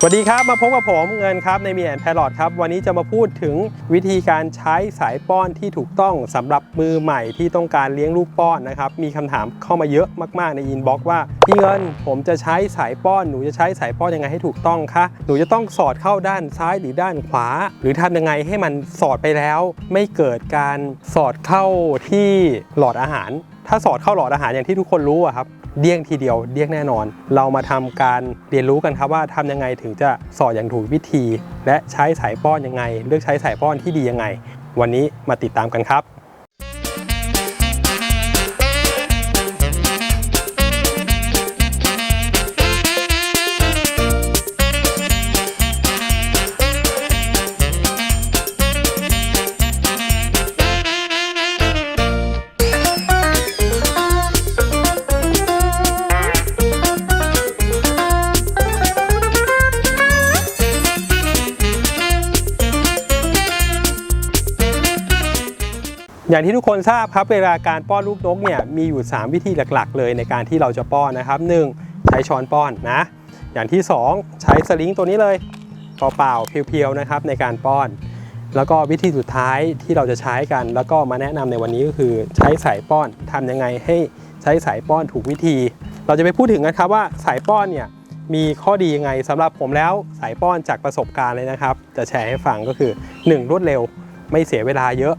สวัสดีครับ มาพบกับผมเงินครับในมีแอนแพลอตครับ วันนี้จะมาพูดถึงวิธีการใช้สายป้อนที่ถูกต้องสำหรับมือใหม่ที่ต้องการเลี้ยงลูกป้อนนะครับ มีคำถามเข้ามาเยอะมากๆในอินบ็อกซ์ว่าพี่เงินผมจะใช้สายป้อนหนูจะใช้สายป้อนยังไงให้ถูกต้องคะหนูจะต้องสอดเข้าด้านซ้ายหรือด้านขวา หรือทำยังไงให้มันสอดไปแล้ว ไม่เกิดการสอดเข้าที่หลอดอาหารถ้าสอดเข้าหลอดอาหารอย่างที่ทุกคนรู้อะครับ เดี้ยงทีเดียวเดี้ยงแน่นอน เรามาทำการเรียนรู้กันครับว่าทำยังไงถึงจะสอดอย่างถูกวิธี และใช้สายป้อนยังไง เลือกใช้สายป้อนที่ดียังไง วันนี้มาติดตามกันครับ อย่างที่ทุกคนทราบครับเวลาการป้อนลูกนกเนี่ยมีอยู่ 3 วิธีหลักๆ เลยในการที่เราจะป้อนนะครับ 1. ใช้ช้อนป้อนนะ อย่างที่ 2 ใช้สลิงตัวนี้เลยเปล่าๆเพียวๆนะครับในการป้อน แล้วก็วิธีสุดท้ายที่เราจะใช้กัน แล้วก็มาแนะนำในวันนี้ก็คือใช้สายป้อนทำยังไงให้ใช้สายป้อนถูกวิธี เราจะไปพูดถึงกันครับว่าสายป้อนเนี่ยมีข้อดียังไงสำหรับผมแล้วสายป้อนจากประสบการณ์เลยนะครับ จะแชร์ให้ฟังก็คือ 1. รวดเร็ว ไม่เสียเวลาเยอะ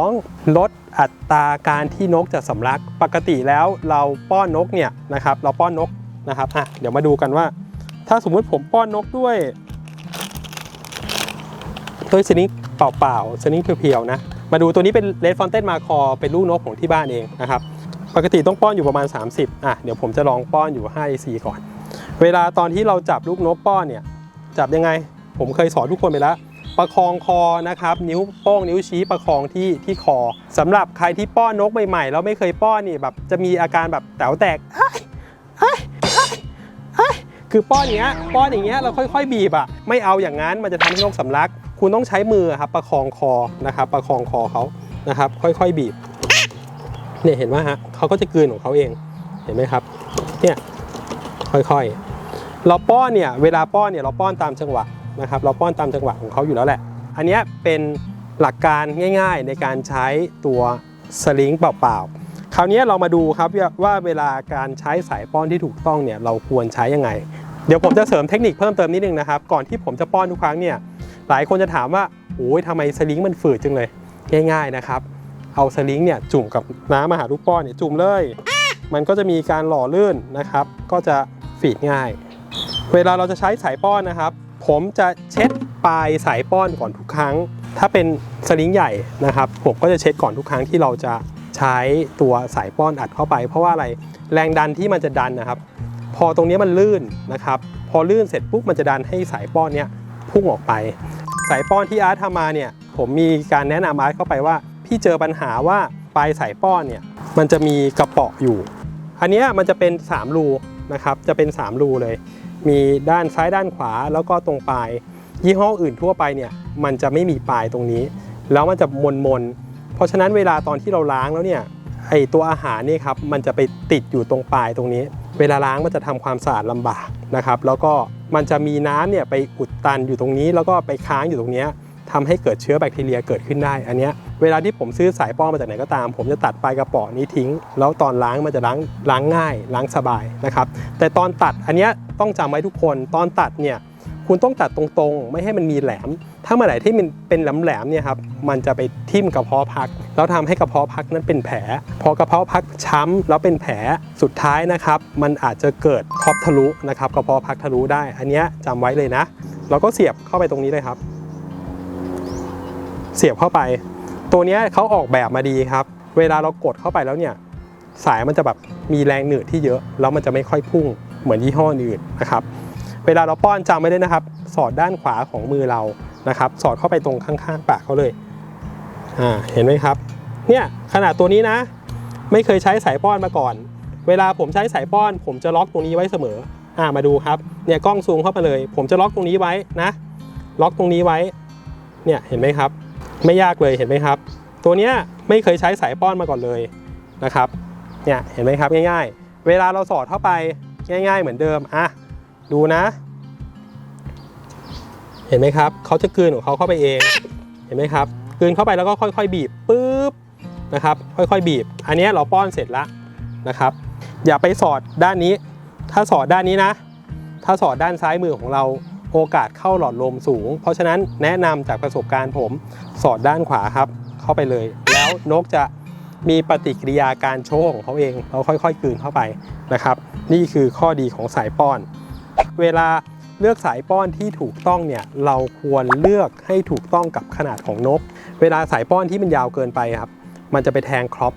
2. ลดอัตราการที่นกจะสำลัก ปกติแล้วเราป้อนนกเนี่ยนะครับ เราป้อนนกนะครับอะเดี๋ยวมาดูกันว่า ถ้าสมมุติผมป้อนนกด้วยด้วยสนิงเปล่าๆสนิงเพียวๆนะ มาดูตัวนี้เป็นเลดฟอนเต้นมาคอเป็นลูกนกของที่บ้านเองนะครับ ปกติต้องป้อนอยู่ประมาณ 30อะเดี๋ยวผมจะลองป้อนอยู่5 AC ก่อน เวลาตอนที่เราจับลูกนกป้อนเนี่ย จับยังไง ผมเคยสอนทุกคนไปแล้ว ประคองคอนะครับ นิ้วโป้งนิ้วชี้ประคองที่ที่คอสำหรับใครที่ป้อนนกใหม่ๆแล้วไม่เคยป้อนนี่แบบจะมีอาการแบบแต๋วแตกคือป้อนอย่างเงี้ยป้อนอย่างเงี้ยเราค่อย ๆ บีบอะไม่เอาอย่างนั้นมันจะทำให้นกสำลัก คุณต้องใช้มือครับประคองคอนะครับ ประคองคอเขานะครับ ค่อยๆบีบเนี่ยเห็นไหมฮะเขาก็จะกลืนของเขาเองเห็นไหมครับเนี่ยค่อยๆ เราป้อนเนี่ยเวลาป้อนเนี่ยเราป้อนตามจังหวะนะครับเราป้อนตามจังหวะของเขาอยู่แล้วแหละ อันนี้เป็นหลักการง่าย ๆ ในการใช้ตัวสลิงเปล่าๆ คราวนี้เรามาดูครับว่าเวลาการใช้สายป้อนที่ถูกต้องเนี่ยเราควรใช้ยังไง เดี๋ยวผมจะเสริมเทคนิคเพิ่มเติมนิดนึงนะครับ ก่อนที่ผมจะป้อนทุกครั้งเนี่ยหลายคนจะถามว่าโอ้ยทำไมสลิงมันฝืดจังเลยง่าย ๆนะครับ เอาสลิงเนี่ยจุ่มกับน้ำอาหาลูกป้อนเนี่ยจุ่มเลย มันก็จะมีการหล่อลื่นนะครับ ก็จะฝีดง่าย เวลาเราจะใช้สายป้อนนะครับ ผมจะเช็ดปลายสายป้อนก่อนทุกครั้ง ถ้าเป็นสลิงใหญ่นะครับผมก็จะเช็ดก่อนทุกครั้งที่เราจะใช้ตัวสายป้อนอัดเข้าไป เพราะว่าอะไรแรงดันที่มันจะดันนะครับ พอตรงนี้มันลื่นนะครับ พอลื่นเสร็จปุ๊บมันจะดันให้สายป้อนเนี้ยพุ่งออกไป สายป้อนที่อาร์ตทำมาเนี่ยผมมีการแนะนำอาร์ตเข้าไปว่า พี่เจอปัญหาว่าปลายสายป้อนเนี่ยมันจะมีกระเปาะอยู่ อันนี้มันจะเป็น 3 รูนะครับจะเป็น 3 รูเลย มีด้านซ้ายด้านขวาแล้วก็ตรงปลาย ยี่ห้ออื่นทั่วไปเนี่ยมันจะไม่มีปลายตรงนี้ แล้วมันจะมนมนๆเพราะฉะนั้นเวลาตอนที่เราล้างแล้วเนี่ยไอตัวอาหารนี่ครับมันจะไปติดอยู่ตรงปลายตรงนี้ เวลาล้างมันจะทำความสะอาดลำบากนะครับ แล้วก็มันจะมีน้ำเนี่ยไปอุดตันอยู่ตรงนี้ แล้วก็ไปค้างอยู่ตรงนี้ ทำให้เกิดเชื้อแบคทีเรียเกิดขึ้นได้ อันนี้เวลาที่ผมซื้อสายป้อนมาจากไหนก็ตาม ผมจะตัดปลายกระป๋อนี้ทิ้ง แล้วตอนล้างมันจะล้างล้างง่าย ล้างสบายนะครับ แต่ตอนตัดอันนี้ต้องจำไว้ทุกคน ตอนตัดเนี่ยคุณต้องตัดตรงๆ ไม่ให้มันมีแหลม ถ้าเมื่อไหร่ที่มันเป็นแหลมๆเนี่ยครับ มันจะไปทิ่มกระเพาะพัก แล้วทำให้กระเพาะพักนั้นเป็นแผล พอกระเพาะพักช้ำแล้วเป็นแผล สุดท้ายนะครับ มันอาจจะเกิดครอบทะลุนะครับ กระเพาะพักทะลุได้ อันนี้ยจำไว้เลยนะเราก็เสียบเข้าไปตรงนี้เลยครับ เสียบเข้าไป ตัวนี้เขาออกแบบมาดีครับ เวลาเรากดเข้าไปแล้วเนี่ยสายมันจะแบบมีแรงหนืดที่เยอะแล้วมันจะไม่ค่อยพุ่งเหมือนยี่ห้ออื่นนะครับ เวลาเราป้อนจำไว้ด้วยนะครับ สอดด้านขวาของมือเรานะครับ สอดเข้าไปตรงข้างๆปากเขาเลยอ่าเห็นไหมครับ เนี่ยขนาดตัวนี้นะ ไม่เคยใช้สายป้อนมาก่อน เวลาผมใช้สายป้อน ผมจะล็อกตรงนี้ไว้เสมออ่ามาดูครับเนี่ยกล้องซูมเข้าไปเลย ผมจะล็อกตรงนี้ไว้นะ ล็อกตรงนี้ไว้ เนี่ยเห็นไหมครับ ไม่ยากเลยเห็นไหมครับ ตัวเนี้ยไม่เคยใช้สายป้อนมาก่อนเลยนะครับเนี่ยเห็นไหมครับง่าย ๆ เวลาเราสอดเข้าไปง่าย ๆ เหมือนเดิมอะดูนะ เห็นไหมครับเขาจะกลืนของเขาเข้าไปเองเห็นไหมครับกลืนเข้าไปแล้วก็ค่อย ๆ บีบปุ๊บนะครับค่อยๆ บีบ อันนี้เราป้อนเสร็จแล้วนะครับ อย่าไปสอดด้านนี้ ถ้าสอดด้านนี้นะ ถ้าสอดด้านซ้ายมือของเรา โอกาสเข้าหลอดลมสูง เพราะฉะนั้นแนะนำจากประสบการณ์ผมสอดด้านขวาครับ เข้าไปเลย แล้วนกจะมีปฏิกิริยาการโชว์ของเขาเองเราค่อยๆกลืนเข้าไปนะครับ นี่คือข้อดีของสายป้อน เวลาเลือกสายป้อนที่ถูกต้องเนี่ยเราควรเลือกให้ถูกต้องกับขนาดของนก เวลาสายป้อนที่มันยาวเกินไปครับ มันจะไปแทงครอป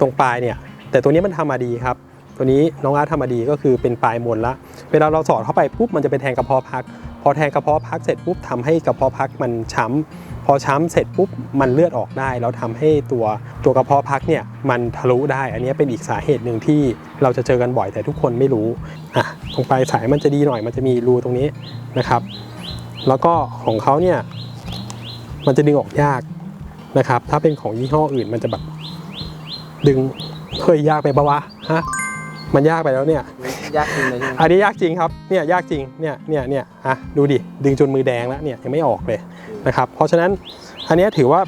ตรงปลายเนี่ย แต่ตัวนี้มันทำมาดีครับ ตัวนี้น้องอาร์ตทำมาดีก็คือเป็นปลายมนละ เวลาเราสอดเข้าไปปุ๊บมันจะไปแทงกระเพาะพัก พอแทงกระเพาะพักเสร็จปุ๊บทำให้กระเพาะพักมันช้ำพอช้ำเสร็จปุ๊บมันเลือดออกได้ แล้วทำให้ตัวตัวกระเพาะพักเนี่ยมันทะลุได้ อันนี้เป็นอีกสาเหตุหนึ่งที่เราจะเจอกันบ่อยแต่ทุกคนไม่รู้อะตรงปลายสายมันจะดีหน่อยมันจะมีรูตรงนี้นะครับ แล้วก็ของเขาเนี่ยมันจะดึงออกยากนะครับ ถ้าเป็นของยี่ห้ออื่นมันจะแบบดึงเฮ้ยยากไปปะวะฮะ มันยากไปแล้วเนี่ย ยากจริงเลยใช่ไหมอันนี้ยากจริงครับ เนี่ยยากจริง เนี่ย เนี่ย เนี่ยอะดูดิ ดึงจนมือแดงแล้ว เนี่ยยังไม่ออกเลยนะครับ เพราะฉะนั้นอันเนี้ยถือว่า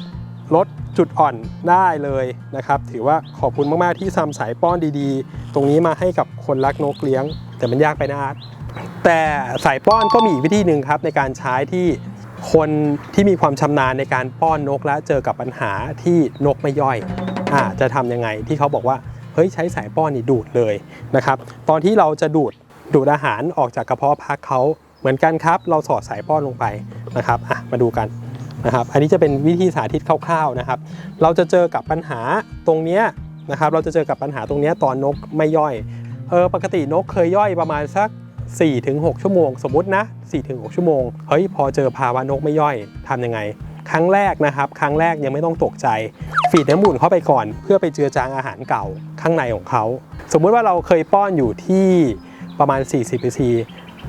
ลดจุดอ่อนได้เลยนะครับ ถือว่าขอบคุณมาก ๆ ที่ทำสายป้อนดีๆ ตรงนี้มาให้กับคนรักนกเลี้ยง แต่มันยากไปนะอาร์ตแต่สายป้อนก็มีอีกวิธีหนึ่งครับในการใช้ที่คนที่มีความชำนาญในการป้อนนกและเจอกับปัญหาที่นกไม่ย่อยอ่าจะทำยังไงที่เขาบอกว่าเฮ้ยใช้สายป้อนนี่ดูดเลยนะครับตอนที่เราจะดูดดูดอาหารออกจากกระเพาะพักเขาเหมือนกันครับ เราสอดสายป้อนลงไปนะครับอะมาดูกันนะครับอันนี้จะเป็นวิธีสาธิตคร่าวๆนะครับ เราจะเจอกับปัญหาตรงเนี้ยนะครับเราจะเจอกับปัญหาตรงเนี้ยตอนนกไม่ย่อยเออปกตินกเคยย่อยประมาณสัก 4-6 ชั่วโมง สมมตินะ 4-6 ชั่วโมงเฮ้ยพอเจอภาวะนกไม่ย่อยทำยังไง ครั้งแรกนะครับ ครั้งแรกยังไม่ต้องตกใจฟีดน้ำอุ่นเข้าไปก่อน เพื่อไปเจือจางอาหารเก่าข้างในของเขา สมมุติว่าเราเคยป้อนอยู่ที่ประมาณ 40 cc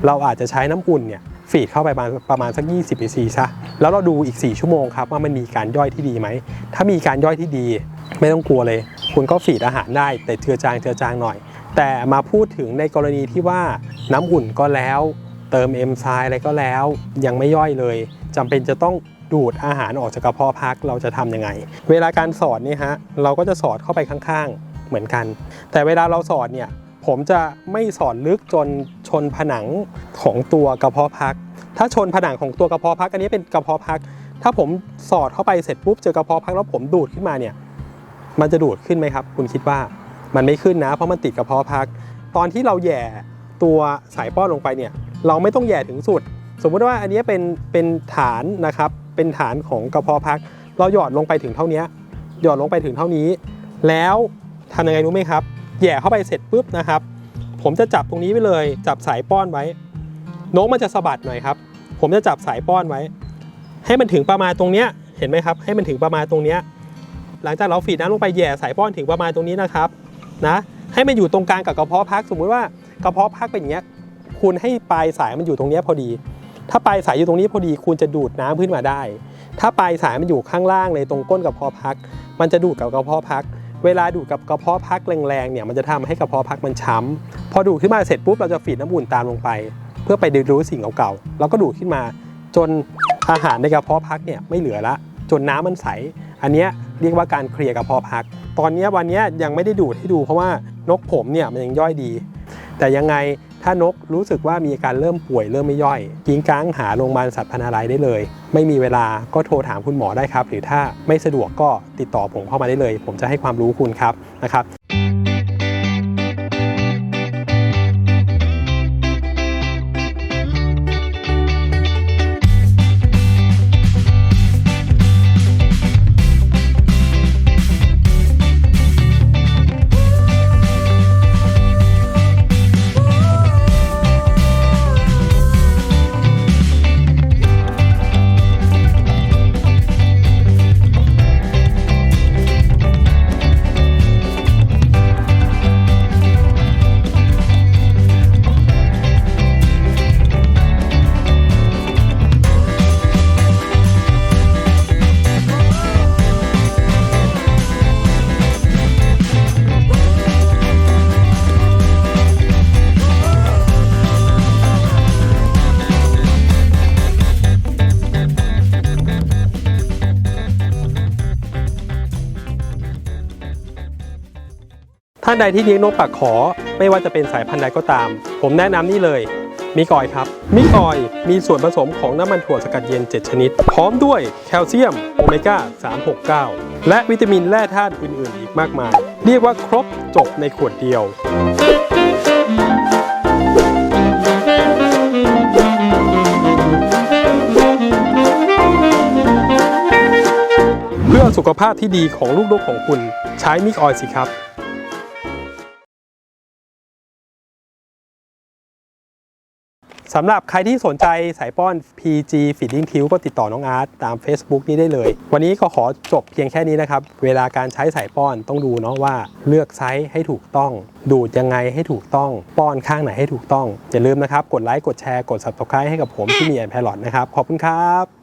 เราอาจจะใช้น้ำอุ่นเนี่ยฟีดเข้าไปประมาณประมาณสัก 20 cc ซะ แล้วเราดูอีก 4 ชั่วโมงครับ ว่ามันมีการย่อยที่ดีไหม ถ้ามีการย่อยที่ดี ไม่ต้องกลัวเลย คุณก็ฟีดอาหารได้ แต่เจือจางเจือจางหน่อย แต่มาพูดถึงในกรณีที่ว่าน้ำอุ่นก็แล้ว เติมเอนไซม์อะไรก็แล้ว ยังไม่ย่อยเลยจำเป็นจะต้อง ดูดอาหารออกจากกระเพาะพักเราจะทำยังไง เวลาการสอดนี่ฮะเราก็จะสอดเข้าไปข้างๆ เหมือนกัน แต่เวลาเราสอดเนี่ยผมจะไม่สอดลึกจนชนผนังของตัวกระเพาะพัก ถ้าชนผนังของตัวกระเพาะพัก อันนี้เป็นกระเพาะพัก ถ้าผมสอดเข้าไปเสร็จปุ๊บเจอกระเพาะพักแล้วผมดูดขึ้นมาเนี่ยมันจะดูดขึ้นไหมครับ คุณคิดว่ามันไม่ขึ้นนะ เพราะมันติดกระเพาะพัก ตอนที่เราแหย่ตัวสายป้อนลงไปเนี่ยเราไม่ต้องแหย่ถึงสุด สมมุติว่าอันนี้เป็นเป็นฐานนะครับ เป็นฐานของกระเพาะพัก เราหยอดลงไปถึงเท่านี้หยอดลงไปถึงเท่านี้ แล้วทำยังไงรู้ไหมครับแหย่เข้าไปเสร็จปุ๊บนะครับ ผมจะจับตรงนี้ไว้เลย จับสายป้อนไว้นกมันจะสะบัดหน่อยครับ ผมจะจับสายป้อนไว้ ให้มันถึงประมาณตรงเนี้ยเห็นไหมครับ ให้มันถึงประมาณตรงเนี้ยหลังจากเราฟีดน้ำลงไปแหย่สายป้อนถึงประมาณตรงนี้นะครับนะให้มันอยู่ตรงกลางกับกระเพาะพัก สมมุติว่ากระเพาะพักเป็นอย่างเงี้ยคุณให้ปลายสายมันอยู่ตรงเนี้ยพอดี ถ้าปลายสายอยู่ตรงนี้พอดีคุณจะดูดน้ำขึ้นมาได้ ถ้าปลายสายมันอยู่ข้างล่างเลยตรงก้นกระเพาะพัก มันจะดูดกับกระเพาะพัก เวลาดูดกับกระเพาะพักแรงๆเนี่ยมันจะทำให้กระเพาะพักมันช้ำพอดูดขึ้นมาเสร็จปุ๊บเราจะฟีดน้ำอุ่นตามลงไป เพื่อไปดูดรู้สิ่งเก่าๆแล้วก็ดูดขึ้นมา จนอาหารในกระเพาะพักเนี่ยไม่เหลือละ จนน้ำมันใส อันนี้เรียกว่าการเคลียร์กระเพาะพัก ตอนนี้วันนี้ยังไม่ได้ดูดให้ดูเพราะว่านกผมเนี่ยมันยังย่อยดี แต่ยังไง ถ้านกรู้สึกว่ามีอาการเริ่มป่วยเริ่มไม่ย่อยกิ้งก้างหาโรงพยาบาลสัตว์พันธุ์อะไรได้เลย ไม่มีเวลาก็โทรถามคุณหมอได้ครับ หรือถ้าไม่สะดวกก็ติดต่อผมเข้ามาได้เลย ผมจะให้ความรู้คุณครับนะครับานใดที่เลี้ยงนกปากขอ ไม่ว่าจะเป็นสายพันธุ์ใดก็ตาม ผมแนะนำนี่เลยมิกออยครับ มิกออยมีส่วนผสมของน้ำมันถั่วสกัดเย็น 7 ชนิด พร้อมด้วยแคลเซียม โอเมก้า 369 และวิตามินแร่ธาตุอื่น ๆ อีกมากมาย เรียกว่าครบจบในขวดเดียว เพื่อสุขภาพที่ดีของลูกนกของคุณ ใช้มิกออยสิครับ สำหรับใครที่สนใจสายป้อน PG Feeding Tube ก็ติดต่อน้องอาร์ตตาม Facebook นี้ได้เลย วันนี้ก็ขอจบเพียงแค่นี้นะครับ เวลาการใช้สายป้อนต้องดูเนาะว่าเลือกไซส์ให้ถูกต้อง ดูดยังไงให้ถูกต้อง ป้อนข้างไหนให้ถูกต้อง อย่าลืมนะครับ กดไลค์กดแชร์กด Subscribe ให้กับผมที่มีแอนแพลอตนะครับ ขอบคุณครับ